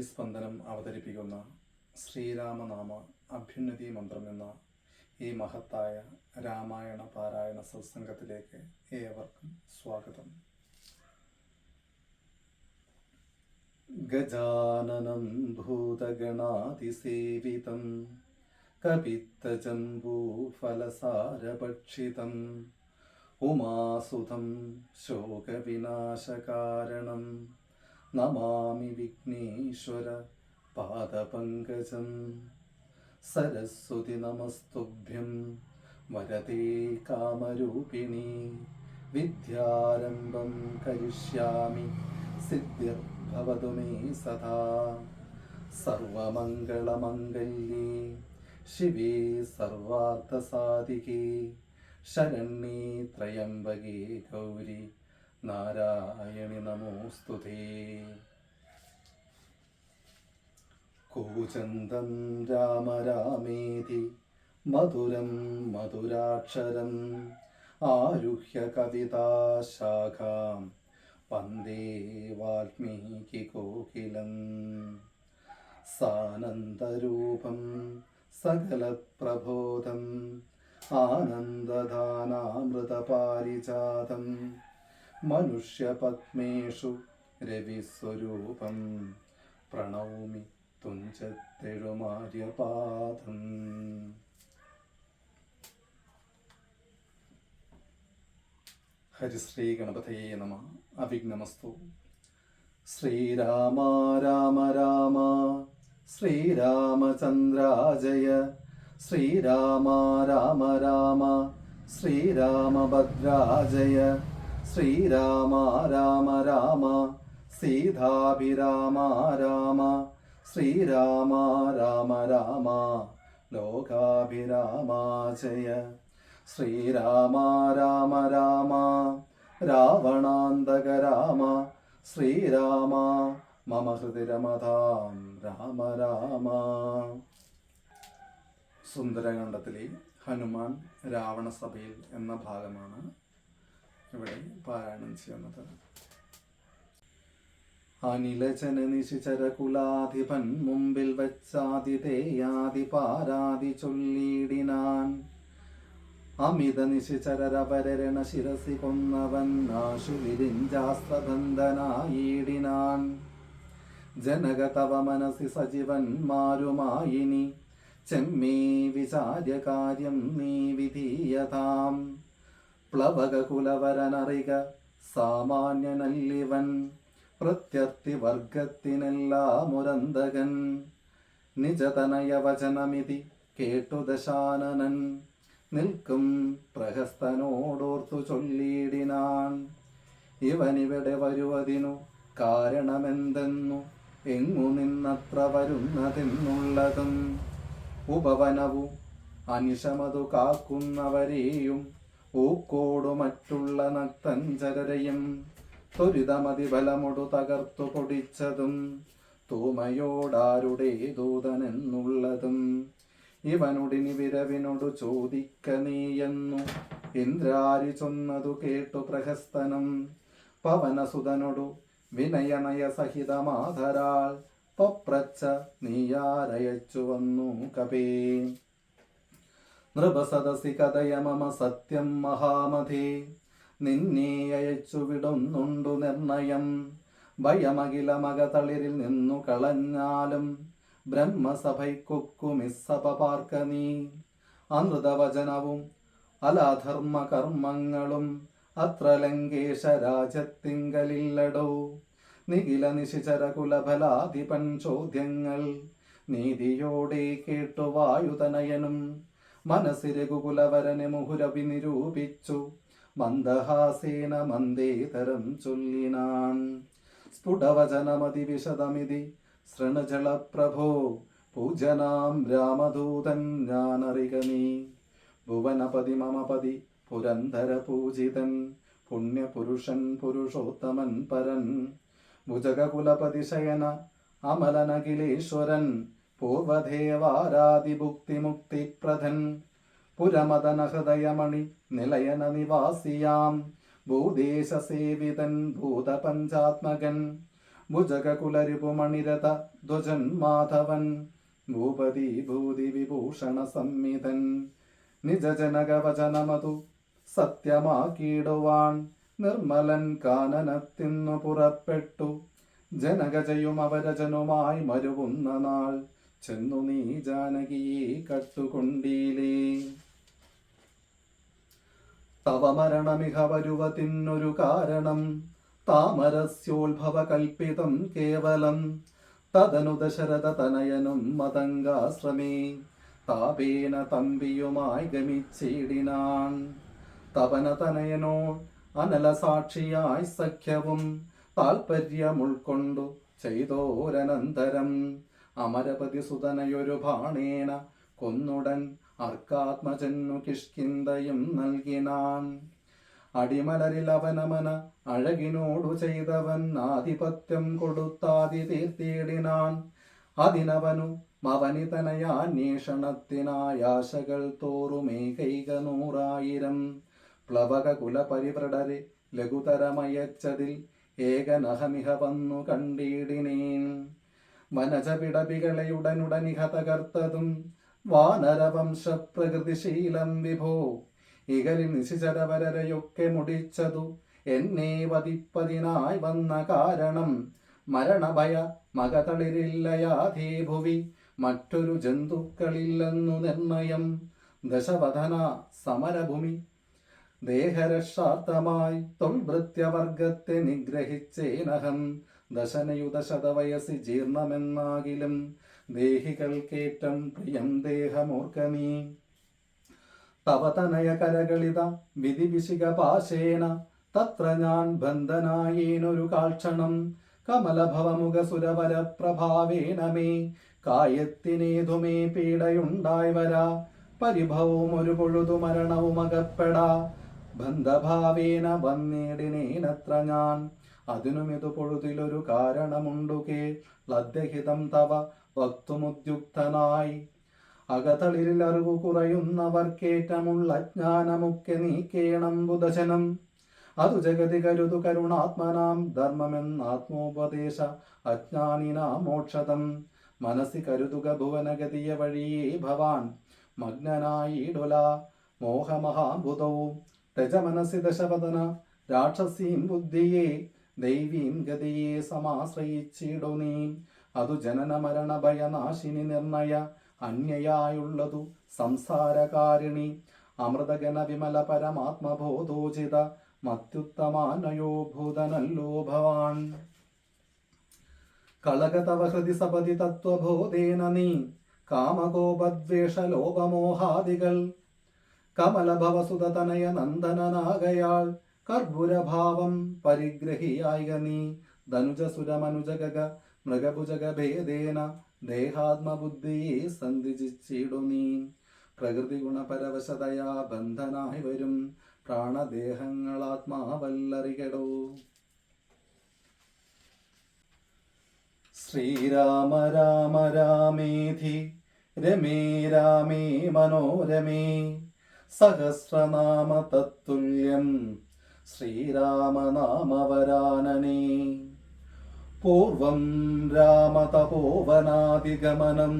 കളരി സ്പന്ദനം അവതരിപ്പിക്കുന്ന ശ്രീരാമനാമ അഭ്യുന്നതി മന്ത്രം എന്ന ഈ മഹത്തായ രാമായണ പാരായണ സത്സംഗത്തിലേക്ക് ഏവർക്കും സ്വാഗതം. ഗജാനനം ഭൂതഗണാതിസേവിതം കപിത്തജംബൂഫലസാരഭക്ഷിതം ഉമാസുതം ശോകവിനാശകാരണം നമാമി വിഘ്നേശ്വര പാദപങ്കജം. സരസ്വതി നമസ്തുഭ്യം. വരതേ കാമരൂപിണി. വിദ്യാരംഭം കരിഷ്യാമി. സിദ്ധിർഭവതു മേ സദാ. സർവമംഗളമംഗല്യേ. ശിവേ സർവാർത്ഥസാധികേ. ശരണ്യേ ത്രയംബകേ ഗൗരി. നാരായണി നമോസ്തുതേ. കൂചന്തം രാമ രാമേതി മധുരം മധുരാക്ഷരം. ആരുഹ്യ കവിതാശാഖാം വന്ദേ വാൽമീകി കോകിലം. സാനന്ദരൂപം സകലപ്രബോധം. ആനന്ദദാനാമൃതപാരിജാതം. മനുഷ്യപത്മേഷു രവിസ്വരൂപം. പ്രണൗമി തുഞ്ചത്തെഴുമാര്യപാദം ഹരിശ്രീ ഗണപതയെ നമ. അവിഘ്നമസ്തു. ശ്രീരാമ രാമ രാമ. ശ്രീരാമചന്ദ്രാജയ. ശ്രീരാമ രാമ രാമ. ശ്രീരാമഭദ്രാജയ. ശ്രീരാമ രാമ രാമ. സീതാഭിരാമ രാമ. ശ്രീരാമ രാമ രാമ ലോകാഭിരാമാജയ ശ്രീരാമ രാമ രാമ രാവണാന്തക രാമ. ശ്രീരാമ മമ ഹൃദി രമതാം രാമ രാമ. സുന്ദരകണ്ഠത്തിലെ ഹനുമാൻ രാവണസഭയിൽ എന്ന ഭാഗമാണ് ഇവിടെ പാരായണം ചെയ്യുന്നത്. അനിലചന നിശിചര കുലാധിപൻ മുമ്പിൽ വച്ചാതിഥേയാതി പാരാതി ചൊല്ലിയിടിനാൻ. അമിത നിശിചരവരണ ശിരസി കൊന്നവൻ ആശുവിരിഞ്ചാസ്ത്രബന്ധനായിടിനാൻ ജനക തവ മനസി സജീവന്മാരുമായിനി ചെമ്മേ വിചാര്യ കാര്യം നീ വിധീയതാം. പ്ലവക കുലവരനറിക സാമാന്യനല്ലിവൻ പ്രത്യർത്ഥി വർഗത്തിനെല്ലാം മുരന്തകൻ നിജതനയ വചനമിതി കേട്ടു ദശാനനൻ. നിൽക്കും പ്രഹസ്തനോടോർത്തു ചൊല്ലിയിടിനാൻ. ഇവനിവിടെ വരുവതിനു കാരണമെന്തെന്നു എങ്ങു നിന്നത്ര വരുന്നതെന്നുള്ളതും ഉപവനവും അനിശമതു കാക്കുന്നവരെയും ഊക്കോടു മറ്റുള്ള നക്തഞ്ചരരെയും ത്വരിതമതി ബലമൊടു തകർത്തു പൊടിച്ചതും. തൂമയോടാരുടെ ദൂതനെന്നുള്ളതും. ഇവനുടിനി വിരവിനോടു ചോദിക്ക നീയെന്നു. ഇന്ദ്രാരി ചൊന്നതു കേട്ടു പ്രഹസ്തനം. പവനസുതനൊടു വിനയനയ സഹിതമാധരാൾ. പൊപ്രച്ച നീയാരയച്ചു വന്നു കപേ. നൃപസദസി കഥയ മമ സത്യം മഹാമധേ. നിന്നെ അയച്ചുവിടുന്നുണ്ടു നിർണയം. ഭയമകില മകതളിരിൽ നിന്നു കളഞ്ഞാലും ബ്രഹ്മസഭയ്ക്കൊക്കുമിസ്സഭ പാർക്ക നീ. അമൃതവചനവും അലാധർമ്മ കർമ്മങ്ങളും അത്ര ലങ്കേശ രാജത്തിങ്കലില്ലടോ നിഖില നിശിചര കുലഫലാധിപൻ ചോദ്യങ്ങൾ നീതിയോടെ കേട്ടു വായുതനയനും മനസ്സിരകുകുലവരനെ മുഹുരവി നിരൂപിച്ചു. മന്ദഹാസേന മന്ദേതരം ചൊല്ലിനാൻ. സ്ഫുടവചനമതി വിശദമിതി ശൃണജള പ്രഭോ പൂജനാം രാമദൂതൻ ഞാനറിക നീ. ഭുവനപതി മമപതി പുരന്തര പൂജിതൻ പുണ്യപുരുഷൻ പുരുഷോത്തമൻ പരൻ ഭുജകുലപതി ശയന അമലനഖിലേശ്വരൻ പൂർവദേവാരാദിഭുക്തിമുക്തിപ്രദൻ പുരമദന ഹൃദയമണി നിലയന നിവാസിയാം. ഭൂദേശസേവിതൻ ഭൂതപഞ്ചാത്മകൻ ഭുജകുലരിപുമണിരത ധ്വജൻ മാധവൻ ഭൂപതി ഭൂതി വിഭൂഷണ സംമിതൻ നിജജനകവചനമതു സത്യമാക്കിയിടുവാൻ നിർമ്മലൻ കാനനത്തിന്നു പുറപ്പെട്ടു. ജനകജയും അവരജനുമായി മരുവുന്ന നാൾ ചെന്നു നീ ജാനകിയെ കട്ടുകൊണ്ടീലേ. തവ മരണമിഹ വരുവതിന്നൊരു കാരണം. താമരസ്യോത്ഭവ കൽപ്പിതം കേവലം. തദനു ദശരഥ തനയനും മതങ്കാശ്രമേ താപേന തമ്പിയുമായി ഗമിച്ചിടിനാൻ. തപന തനയനോ അനലസാക്ഷിയായി സഖ്യവും താൽപര്യം ഉൾക്കൊണ്ടു ചെയ്തോരനന്തരം. അമരപതി സുതനയൊരു ബാണേന കൊന്നുടൻ അർക്കാത്മജന്നു കിഷ്കിന്തയും നൽകിനാൻ. അടിമലരിൽ അവനമന അഴകിനോടു ചെയ്തവൻ ആധിപത്യം കൊടുത്താതി തീർത്തിയിടിനാൻ. അതിനവനു മവനിതനയാന്വേഷണത്തിനായാശകൾ തോറുമേകൈക നൂറായിരം. പ്ലവക കുലപരിവ്രടരെ ലഘുതരമയച്ചതിൽ ഏകനഹമിഹ വന്നു കണ്ടിടിനേൻ. വനജപിടപികളെയുടനുടനിഹ തകർത്തതും വാനരവംശ പ്രകൃതിശീലം വിഭോ. ഇകലി നിശിചരവരരെയൊക്കെ മുടിച്ചതു. എന്നെ വധിപ്പതിനായി വന്ന കാരണം. മരണഭയ മകതളിരില്ലയാധീഭുവി. മറ്റൊരു ജന്തുക്കളില്ലെന്നു നിർണയം. ദശവധന സമരഭൂമി. ദേഹരക്ഷാർത്ഥമായി തൊൽവൃത്യവർഗത്തെ നിഗ്രഹിച്ചേനഹം. ദശനയുത ശതവയസി ദേഹികൾക്കേറ്റം പ്രിയം ദേഹമൂർക്കനീ തവതനയ കരകളിത വിധിവിശിക പാശേന. തത്ര ഞാൻ ബന്ധനായേനൊരു കാൽക്ഷണം. കമലഭവമുഖസുരവരപ്രഭാവേണ മേ കായത്തിനേതുമേ പീഡയുണ്ടായി വരാ. പരിഭവവും ഒരു പൊഴുതു മരണവും അകപ്പെടാ. ബന്ധഭാവേന വന്നേടിനേനത്ര ഞാൻ. അതിനുമിതു പൊഴുതിലൊരു കാരണമുണ്ടുകേ. ലദ്യഹിതം തവ വക്തുമുദ്യുക്തനായി അകതളിരിൽ അറിവു കുറയുന്നവർക്കേറ്റമുള്ള ജ്ഞാനമൊക്കെ നീക്കേണം ബുധജനം. അതു ജഗതി കരുതു കരുണാത്മനാം ധർമ്മമെന്നാത്മോപദേശ അജ്ഞാനിനാ മോക്ഷതം. മനസ്സി കരുതുക ഭുവനഗതിയ വഴിയേ ഭവാൻ മഗ്നനായിടുല മോഹമഹാബുധവും രജമനസി ദശവദന രാക്ഷസീം ബുദ്ധിയെ ദൈവീം ഗതിയെ സമാശ്രയിച്ചിടു നീ. അതു ജനന മരണ ഭയനാശിനി നിർണയ അന്യയായുള്ളതു സംസാരകാരിണി അമൃതഗണ വിമല പരമാത്മബോധോചിത മത്യുത്തമാനയോ ഭൂതനല്ലോ ഭവാൻ. കളകതവ ഹൃദി സപതി തത്വബോധേന നീ കാമകോപദ്വേഷലോപമോഹാദികൾ. കമലഭവസുതനയ നന്ദനനാകയാൾ കർപ്പുരഭാവം പരിഗ്രഹിയായ നീ ധനുജസുരമനുജഗ മൃഗഭുജഗ ദേഹാത്മബുദ്ധി സന്ധിച്ചിടു നീ പ്രകൃതി ഗുണപരവശതയാ ബന്ധനായി വരും. പ്രാണദേഹങ്ങളാത്മാവല്ലറികടോ. ശ്രീരാമ രാമ രാമേധി രമേ രാമേ മനോരമേ. സഹസ്രനാമ തത്തുല്യം ശ്രീരാമനാമവരാനനേ. പൂർവം രാമതപോവനാദിഗമനം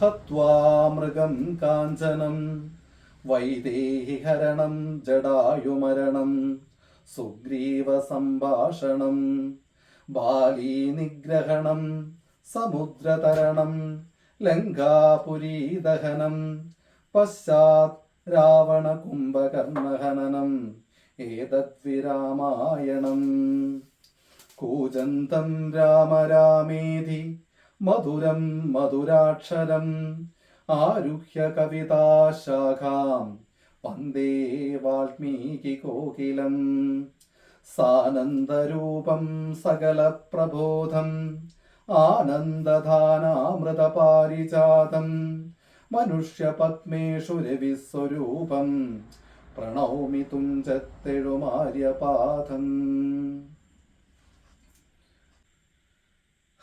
ഹത്വാ മൃഗം കാഞ്ചനം വൈദേഹിഹരണം ജടായുമരണം സുഗ്രീവസംഭാഷണം ബാലീനിഗ്രഹണം സമുദ്രതരണം ലങ്കാപുരീദഹനം പശ്ചാത് രാവണകുംഭകർണഹനനം ഏതദ്വിരാമായണം കൂജന്തം രാമ രാമേധി മധുരം മധുരാക്ഷരം ആരുഹ്യ കവിതാശാഖാം വന്ദേ വാൽമീകി കോകിലം. സാനന്ദരൂപം സകലപ്രബോധം ആനന്ദധാനാമൃതപാരിജാതം മനുഷ്യപത്മേഷു രവിസ്വരൂപം പ്രണൗമി തുഞ്ചത്തെഴുമാര്യപാദം.